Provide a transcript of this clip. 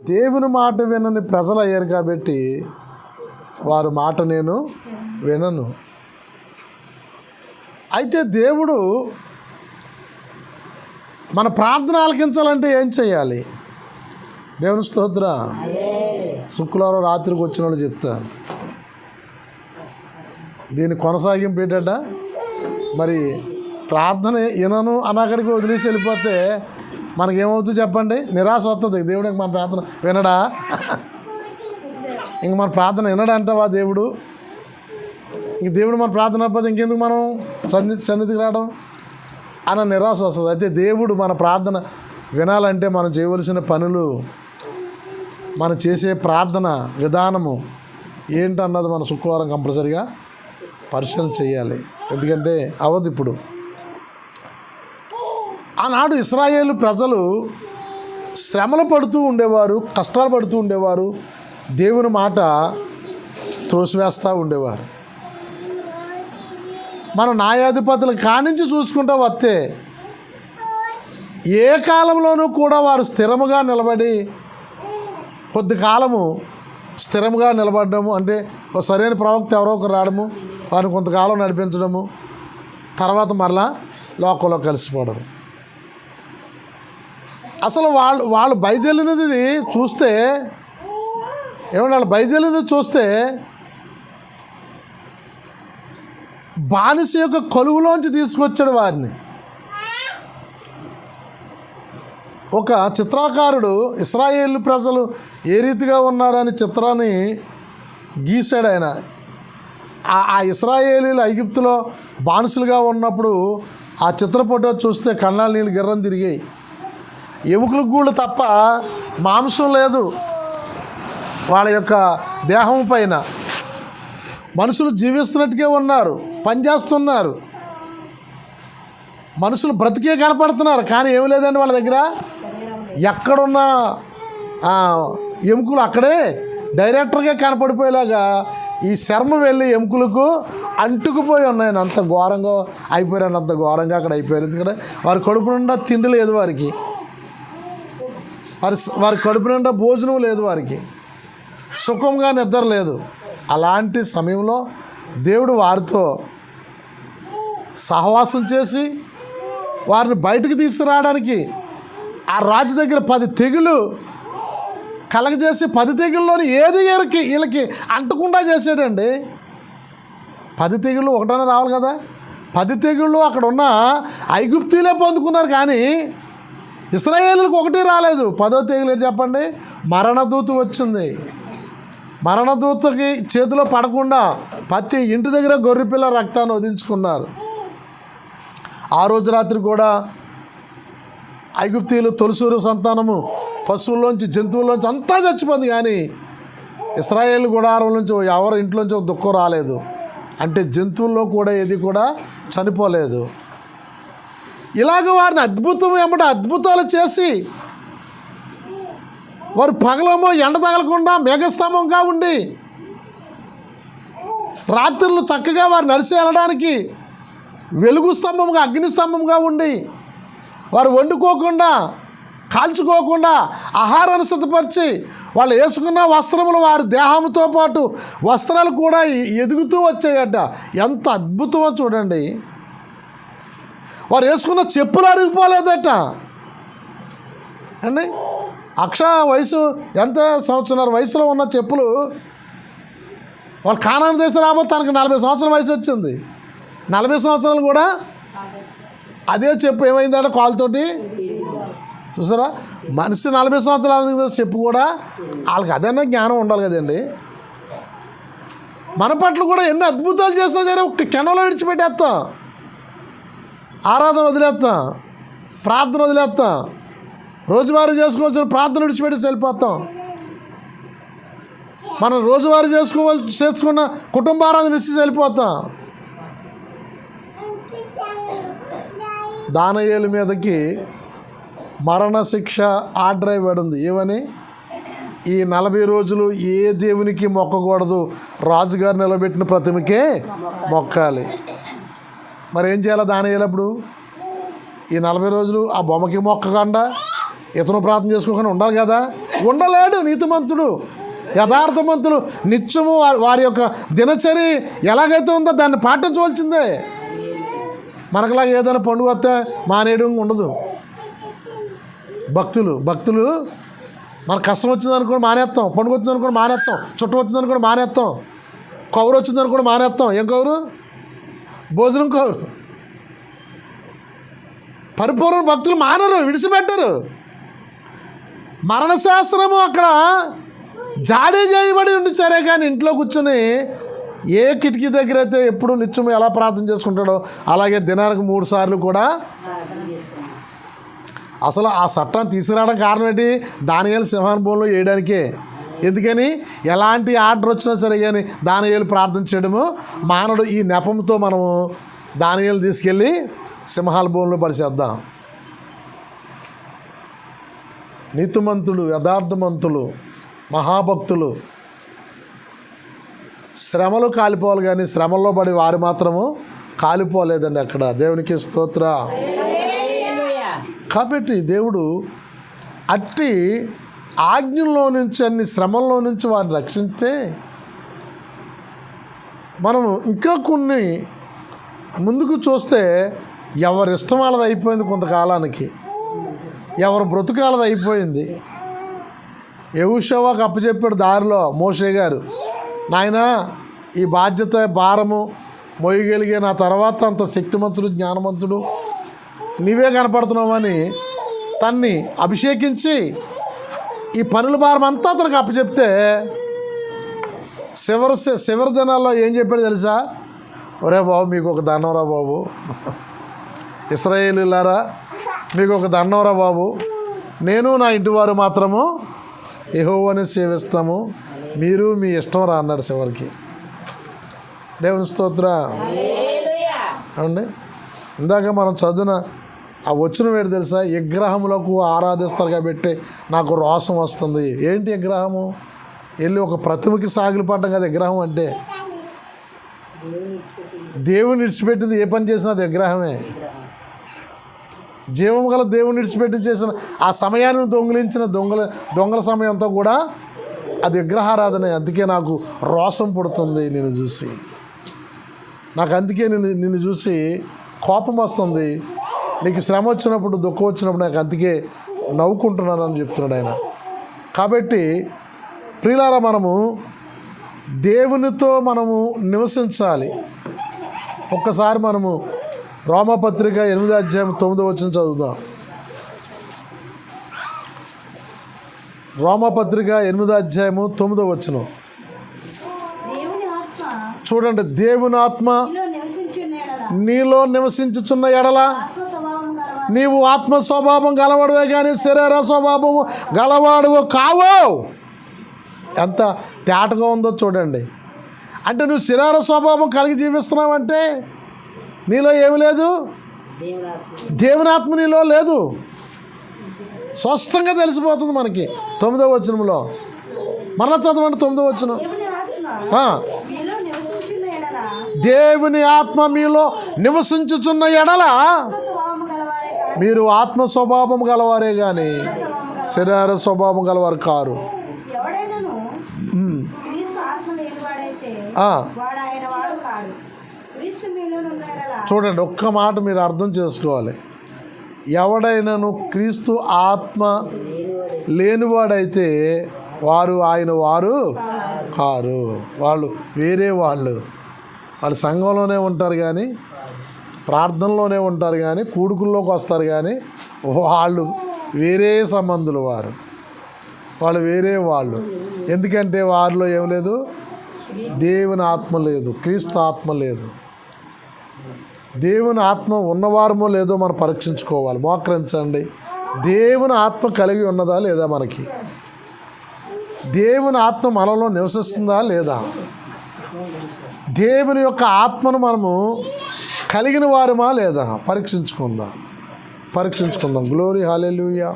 దేవుని మాట వినని ప్రజలు అయ్యారు కాబట్టి వారు మాట నేను వినను. అయితే దేవుడు మన ప్రార్థన ఆలకించాలంటే ఏం చేయాలి? దేవుని స్తోత్ర. శుక్రవారం రాత్రికి వచ్చిన వాళ్ళు చెప్తాను దీని కొనసాగింపు ఏంటంట? మరి ప్రార్థన వినను అన్నక్కడికి వదిలేసి వెళ్ళిపోతే మనకేమవుతుంది చెప్పండి. నిరాశ వస్తుంది దేవుడు మన ప్రార్థన వినడా? ఇంక మన ప్రార్థన వినడంటావా దేవుడు? ఇంక దేవుడు మన ప్రార్థన అవ్వదు ఇంకెందుకు మనం సన్ని సన్నిధికి రావడం? అన్న నిరాశ వస్తుంది. అయితే దేవుడు మన ప్రార్థన వినాలంటే మనం చేయవలసిన పనులు మనం చేసే ప్రార్థన విధానము ఏంటన్నది మన శుక్రవారం కంపల్సరిగా పరిశీలన చేయాలి. ఎందుకంటే అవదు ఇప్పుడు. ఆనాడు ఇస్రాయేల్ ప్రజలు శ్రమలు పడుతూ ఉండేవారు కష్టాలు పడుతూ ఉండేవారు. దేవుని మాట త్రోసివేస్తూ ఉండేవారు. మనం న్యాయాధిపతులు కానించి చూసుకుంటూ వస్తే ఏ కాలంలోనూ కూడా వారు స్థిరముగా నిలబడి కొద్ది కాలము స్థిరంగా నిలబడము అంటే సరైన ప్రవక్త ఎవరో ఒకరు రావడము వారిని కొంతకాలం నడిపించడము తర్వాత మరలా లోకంలో కలిసిపోవడం అసలు వాళ్ళు వాళ్ళు బయలుదేరినది చూస్తే ఏమంటే వాళ్ళు బయలుదేరినది చూస్తే బానిస యొక్క కొలువులోంచి తీసుకొచ్చాడు వారిని. ఒక చిత్రకారుడు ఇస్రాయేల్ ప్రజలు ఏ రీతిగా ఉన్నారని చిత్రాన్ని గీశాడు ఆయన. ఆ- ఆ ఇస్రాయేలీలు ఐగిప్తులో బానిసలుగా ఉన్నప్పుడు ఆ చిత్ర ఫోటో చూస్తే కన్నాలు నీళ్ళు గిర్రం తిరిగాయి. ఎముకలు గూళ్ళు తప్ప మాంసం లేదు. వాళ్ళ యొక్క దేహం పైన. మనుషులు జీవిస్తున్నట్టుగా ఉన్నారు పనిచేస్తున్నారు మనుషులు బ్రతికే కనపడుతున్నారు కానీ ఏమి లేదండి వాళ్ళ దగ్గర. ఎక్కడున్న ఎముకలు అక్కడే డైరెక్టర్గా కనపడిపోయేలాగా ఈ శర్మ వెళ్ళి ఎముకలకు అంటుకుపోయి ఉన్నాయని అంత ఘోరంగా అయిపోయారు అంత ఘోరంగా అక్కడ అయిపోయారు. ఎందుకంటే వారి కడుపు నిండా తిండి లేదు వారికి. వారి వారి కడుపు నిండా భోజనం లేదు వారికి. సుఖంగా నిద్ర లేదు. అలాంటి సమయంలో దేవుడు వారితో సహవాసం చేసి వారిని బయటకు తీసుకురావడానికి ఆ రాజు దగ్గర పది తెగులు కలగజేసి పది తెగుల్లోని ఏది వీళ్ళకి వీళ్ళకి అంటకుండా చేసాడండి పది తెగుళ్ళు ఒకటనే రావాలి కదా. పది తెగుళ్ళు అక్కడ ఉన్న ఐగుప్తీలే పొందుకున్నారు కానీ ఇస్రాయేలులకు ఒకటి రాలేదు. పదో తెగులు చెప్పండి? మరణదూత వచ్చింది. మరణదూతకి చేతిలో పడకుండా ప్రతి ఇంటి దగ్గర గొర్రెపిల్ల రక్తాన్ని వదించుకున్నారు ఆ రోజు రాత్రి కూడా ఐగుప్తీయులు తొలిసూరు సంతానము పశువుల్లోంచి జంతువుల్లోంచి అంతా చచ్చిపోయింది. కానీ ఇస్రాయేల్ గుడారం నుంచి ఎవరి ఇంట్లోంచి దుఃఖం రాలేదు. అంటే జంతువుల్లో కూడా ఏది కూడా చనిపోలేదు. ఇలాగ వారిని అద్భుతం ఏమంటే అద్భుతాలు చేసి వారు పగలమో ఎండ తగలకుండా మేఘస్తంభంగా ఉండి రాత్రులు చక్కగా వారు నడిచి వెళ్ళడానికి వెలుగు స్తంభంగా అగ్ని స్తంభంగా ఉండి వారు వండుకోకుండా కాల్చుకోకుండా ఆహారాన్ని సిద్ధపరిచి వాళ్ళు వేసుకున్న వస్త్రములు వారి దేహంతో పాటు వస్త్రాలు కూడా ఎదుగుతూ వచ్చాయట. ఎంత అద్భుతమో చూడండి. వారు వేసుకున్న చెప్పులు అరిగిపోలేదట. అండి? అక్ష వయసు ఎంత? సంవత్సరాల వయసులో ఉన్న చెప్పులు. వాళ్ళు కానాన్ని దేశం రాబోతే తనకి నలభై సంవత్సరాల వయసు వచ్చింది. నలభై సంవత్సరాలు కూడా అదే చెప్పు ఏమైందంటే కాలుతోటి చూసారా? మనిషి నలభై సంవత్సరాల చెప్పు కూడా వాళ్ళకి అదన్నా జ్ఞానం ఉండాలి కదండి. మన పట్ల కూడా ఎన్ని అద్భుతాలు చేసినా సరే ఒక్క క్షణంలో విడిచిపెట్టేస్తాం. ఆరాధన వదిలేస్తాం ప్రార్థన వదిలేస్తాం రోజువారీ చేసుకోవాల్సిన ప్రార్థన విడిచిపెట్టి వెళ్ళిపోతాం. మనం రోజువారీ చేసుకోవాలి చేసుకున్న కుటుంబారాధన విడిచి వెళ్ళిపోతాం. దానయ్యేలు మీదకి మరణశిక్ష ఆర్డర్ ఇవ్వడింది ఏమని? ఈ నలభై రోజులు ఏ దేవునికి మొక్కకూడదు రాజుగారు నిలబెట్టిన ప్రతిమకే మొక్కాలి. మరి ఏం చేయాలి దానయ్యేలప్పుడు ఈ నలభై రోజులు ఆ బొమ్మకి మొక్కకుండా ఇతను ప్రార్థన చేసుకోకుండా ఉండాలి కదా? ఉండలేడు నీతిమంతుడు. యథార్థమంతులు నిత్యము వారి యొక్క దినచరి ఎలాగైతే ఉందో దాన్ని పాటించవలసిందే. మనకులాగా ఏదైనా పండుగ వస్తే మానేయడం ఉండదు. భక్తులు భక్తులు మన కష్టం వచ్చిందని కూడా మానేస్తాం పండుగ వచ్చిందని కూడా మానేస్తాం చుట్టం వచ్చిందని కూడా మానేస్తాం కౌరు వచ్చిందని కూడా మానేస్తాం. ఏం కౌరు? భోజనం కోరు. పరిపూర్ణ భక్తులు మానరు విడిచిపెట్టరు. మరణశాస్త్రము అక్కడ జాడీ చేయబడి ఉండి సరే కానీ ఇంట్లో కూర్చొని ఏ కిటికీ దగ్గర అయితే ఎప్పుడు నిత్యం ఎలా ప్రార్థన చేసుకుంటాడో అలాగే దినానికి మూడు సార్లు కూడా అసలు ఆ చట్టం తీసుకురావడం కారణం ఏంటి? దానియాల సింహానుభవంలో వేయడానికే. ఎందుకని ఎలాంటి ఆర్డర్ వచ్చినా సరే కానీ దానియాలు ప్రార్థన చేయడము. మానవుడు ఈ నెపంతో మనము దానియాలు తీసుకెళ్ళి సింహాల భూమిలో పడిచేద్దాం నీతిమంతులు యథార్థమంతులు మహాభక్తులు శ్రమలు కాలిపోవాలి కానీ శ్రమల్లో పడి వారు మాత్రము కాలిపోలేదండి అక్కడ. దేవునికి స్తోత్ర. కాబట్టి దేవుడు అట్టి ఆజ్ఞల్లో నుంచి అన్ని శ్రమల్లో నుంచి వారిని రక్షిస్తే మనం ఇంకా కొన్ని ముందుకు చూస్తే ఎవరి ఇష్టం వాళ్ళది అయిపోయింది కొంతకాలానికి. ఎవరి బ్రతుకాలది అయిపోయింది. యహుషవాకు అప్పచెప్పాడు దారిలో మోషే గారు నాయన ఈ బాధ్యత భారము మొయ్యగలిగే నా తర్వాత అంత శక్తిమంతుడు జ్ఞానవంతుడు నీవే కనపడుతున్నావని తన్ని అభిషేకించి ఈ పనుల భారం అంతా అతనికి అప్పచెప్తే చివరి చివరి దినాల్లో ఏం చెప్పాడు తెలుసా? ఒరే బాబు మీకు ఒక దండంరా బాబు. ఇస్రాయేలీలారా మీకు ఒక దండంరా బాబు. నేను నా ఇంటి వారు మాత్రము ఎహోవని సేవిస్తాము. మీరు మీ ఇష్టం రా అన్నాడు చివరికి దేవుని స్తోత్ర. ఇందాక మనం చదివిన ఆ వచ్చిన వేడు తెలుసా? విగ్రహములకు ఆరాధిస్తారు కాబట్టి నాకు రోషం వస్తుంది. ఏంటి విగ్రహము? వెళ్ళి ఒక ప్రతిమకి సాగిలిపడ్డం కదా విగ్రహం అంటే. దేవుని విడిచిపెట్టింది ఏ పని చేసినా అది విగ్రహమే. జీవం గల దేవుని విడిచిపెట్టి చేసిన ఆ సమయాన్ని దొంగిలించిన దొంగల దొంగల సమయంతో కూడా అది విగ్రహారాధనే. అందుకే నాకు రోషం పుడుతుంది నేను చూసి. నాకు అందుకే నిన్ను నిన్ను చూసి కోపం వస్తుంది. నీకు శ్రమ వచ్చినప్పుడు దుఃఖం వచ్చినప్పుడు నాకు అందుకే నవ్వుకుంటున్నానని చెప్తున్నాడు ఆయన. కాబట్టి ప్రియులారా మనము దేవునితో మనము నివసించాలి. ఒక్కసారి మనము రోమపత్రిక ఎనిమిది అధ్యాయం తొమ్మిదో వచ్చిన చదువుదాం. రోమపత్రిక ఎనిమిదో అధ్యాయము తొమ్మిదో వచ్చిన చూడండి దేవుని ఆత్మ నీలో నివసించుచున్న ఎడల? నీవు ఆత్మ స్వభావం గలవాడువే కానీ శరీర స్వభావము గలవాడువు కావు. ఎంత తేటగా ఉందో చూడండి. అంటే నువ్వు శరీర స్వభావం కలిగి జీవిస్తున్నావంటే నీలో ఏమి లేదు? దేవుని ఆత్మ నీలో లేదు. స్పష్టంగా తెలిసిపోతుంది మనకి తొమ్మిదో వచనంలో. మరలా చదవండి తొమ్మిదో వచనం. దేవుని ఆత్మ నీలో దేవుని ఆత్మ మీలో నివసించుచున్న ఎడల ఆత్మ స్వభావం గలవాడే కాదు మీరు ఆత్మ స్వభావం గలవారే కానీ శరీర స్వభావం గలవారు కారు. చూడండి ఒక్క మాట మీరు అర్థం చేసుకోవాలి. ఎవడైనాను క్రీస్తు ఆత్మ లేనివాడైతే వారు ఆయన వారు కారు. వాళ్ళు వేరే వాళ్ళు. వాళ్ళు సంఘంలోనే ఉంటారు కానీ ప్రార్థనలోనే ఉంటారు కానీ కూడుకుల్లోకి వస్తారు కానీ వాళ్ళు వేరే సంబంధులు వారు. వాళ్ళు వేరే వాళ్ళు. ఎందుకంటే వారిలో ఏం లేదు? దేవుని ఆత్మ లేదు క్రీస్తు ఆత్మ లేదు. దేవుని ఆత్మ ఉన్నవారమో లేదో మనం పరీక్షించుకోవాలి. మోకరించండి. దేవుని ఆత్మ కలిగి ఉన్నదా లేదా మనకి? దేవుని ఆత్మ మనలో నివసిస్తుందా లేదా? దేవుని యొక్క ఆత్మను మనము కలిగిన వారమా లేదా? పరీక్షించుకుందాం. పరీక్షించుకుందాం. Glory hallelujah